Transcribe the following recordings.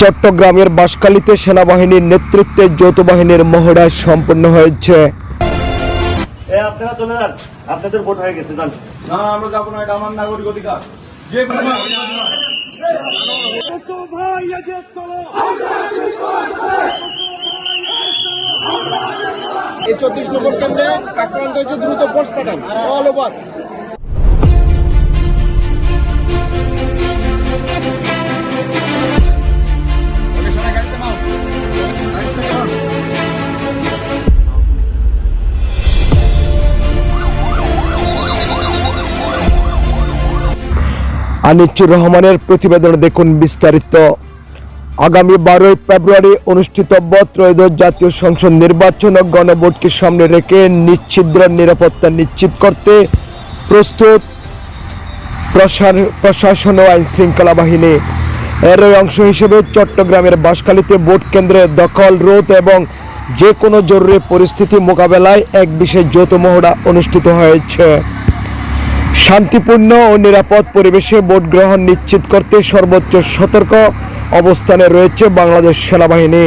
চট্টগ্রামের বাঁশখালীতে সেনাবাহিনীর নেতৃত্বে যৌথ বাহিনীর মহড়ায় সম্পন্ন হয়েছে। এ আপনারা চলে যান। আপনাদের ভোট হয়ে গেছে যান। না আমরা যাব না এটা আমার নাগরিক অধিকার। যে কোনো এই চৌত্রিশ নম্বর কেন্দ্রে আক্রান্ত হয়েছে দ্রুত ফোর্স পাঠান। All over. আনিচুর রহমানের প্রতিবেদন দেখুন বিস্তারিত। আগামী বারোই ফেব্রুয়ারি অনুষ্ঠিতব্য ত্রয়োদশ জাতীয় সংসদ নির্বাচন ও গণভোটকে সামনে রেখে নিশ্চিদ্র নিরাপত্তা নিশ্চিত করতে প্রস্তুত প্রশাসন ও আইন শৃঙ্খলা বাহিনী। এর অংশ হিসেবে চট্টগ্রামের বাঁশখালীতে ভোট কেন্দ্রে দখল, রোধ এবং যে কোনো জরুরি পরিস্থিতি মোকাবেলায় এক বিশেষ যৌথ মহড়া অনুষ্ঠিত হয়েছে। শান্তিপূর্ণ ও নিরাপদ পরিবেশে ভোট গ্রহণ নিশ্চিত করতে সর্বোচ্চ সতর্ক অবস্থানে রয়েছে বাংলাদেশ সেনাবাহিনী।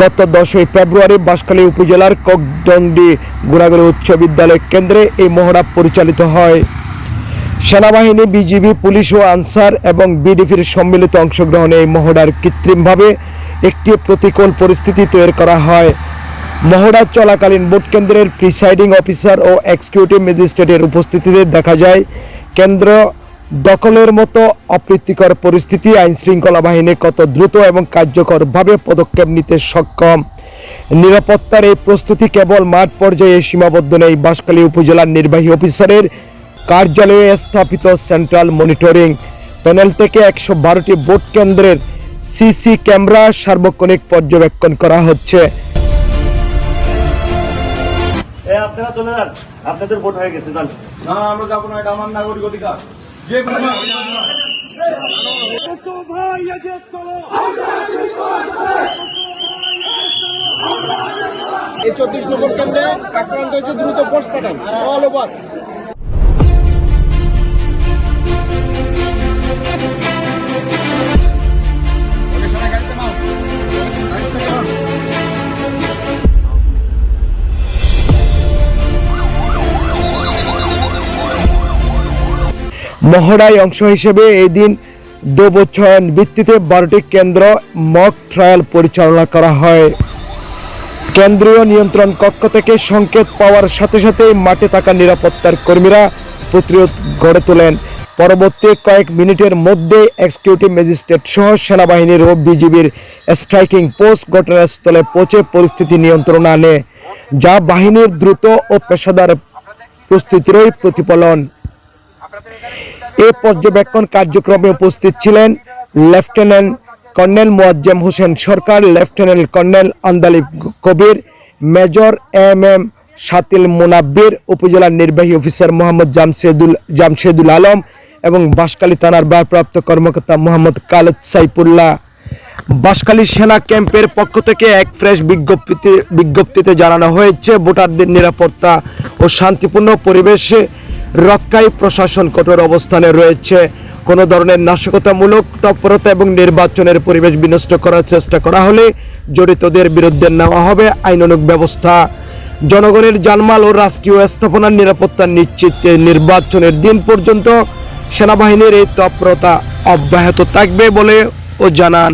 গত দশই ফেব্রুয়ারি বাঁশখালী উপজেলার ককডন্ডি গুণাগুড়ি উচ্চ বিদ্যালয় কেন্দ্রে এই মহড়া পরিচালিত হয়। সেনাবাহিনী, বিজিবি, পুলিশ ও আনসার এবং বিডিপির সম্মিলিত অংশগ্রহণে এই মহড়ার কৃত্রিমভাবে একটি প্রতিকূল পরিস্থিতি তৈরি করা হয়। মহড়া চলাকালীন ভোট কেন্দ্রের প্রিসাইডিং অফিসার ও এক্সিকিউটিভ ম্যাজিস্ট্রেটের উপস্থিতিতে দেখা যায়, কেন্দ্র দখলের মতো অপ্রীতিকর পরিস্থিতি আইন শৃঙ্খলা বাহিনী কত দ্রুত এবং কার্যকরভাবে পদক্ষেপ নিতে সক্ষম? নিরাপত্তার এই প্রস্তুতি কেবল মাঠ পর্যায়ে সীমাবদ্ধ নেই। বাঁশখালী উপজেলার নির্বাহী অফিসারের কার্যালয়ে স্থাপিত সেন্ট্রাল মনিটরিং প্যানেল থেকে একশো বারোটি ভোট কেন্দ্রের সিসি ক্যামেরা সার্বক্ষণিক পর্যবেক্ষণ করা হচ্ছে। আপনারা চলে যান। আপনাদের ভোট হয়ে গেছে যান। না আমরা যাব না এটা আমার নাগরিক অধিকার। যে এই চৌত্রিশ নম্বর কেন্দ্রে আক্রান্ত হয়েছে দ্রুত পাঠান অল ওভার মহড়ায় অংশ হিসেবে এই দিন দুবছয়ন ভিত্তিতে বারোটি কেন্দ্র মক ট্রায়াল পরিচালনা করা হয়। কেন্দ্রীয় নিয়ন্ত্রণ কক্ষ থেকে সংকেত পাওয়ার সাথে সাথে মাঠে থাকা নিরাপত্তার কর্মীরা প্রতিরোধ গড়ে তোলেন। পরবর্তী কয়েক মিনিটের মধ্যে এক্সিকিউটিভ ম্যাজিস্ট্রেট সহ সেনাবাহিনীর ও বিজিবির স্ট্রাইকিং পোস্ট ঘটনাস্থলে পৌঁছে পরিস্থিতি নিয়ন্ত্রণ আনে, যা বাহিনীর দ্রুত ও পেশাদার প্রস্তুতিরই প্রতিফলন। এ পর্যবেক্ষণ কার্যক্রমে উপস্থিত ছিলেন lieutenant colonel Moazzem Hossain Sarkar, lieutenant colonel Andalib Kabir, major M M Satil Monabbir উপজেলার নির্বাহী অফিসার মোহাম্মদ জামশেদুল জামশেদুল আলম এবং বাঁশখালী থানার ভারপ্রাপ্ত কর্মকর্তা মোহাম্মদ কালেদ সাইফুল্লাহ। বাঁশখালী সেনা ক্যাম্পের পক্ষ থেকে এক ফ্রেশ বিজ্ঞপ্তিতে বিজ্ঞপ্তিতে জানানো হয়েছে, ভোটারদের নিরাপত্তা ও শান্তিপূর্ণ পরিবেশে রক্ষায় প্রশাসন কঠোর অবস্থানে রয়েছে। কোনো ধরনের নাশকতামূলক তৎপরতা এবং নির্বাচনের পরিবেশ বিনষ্ট করার চেষ্টা করা হলে জড়িতদের বিরুদ্ধে নেওয়া হবে আইনানুগ ব্যবস্থা। জনগণের জানমাল ও রাষ্ট্রীয় স্থাপনার নিরাপত্তা নিশ্চিতে নির্বাচনের দিন পর্যন্ত সেনাবাহিনীর এই তৎপরতা অব্যাহত থাকবে বলে ও জানান।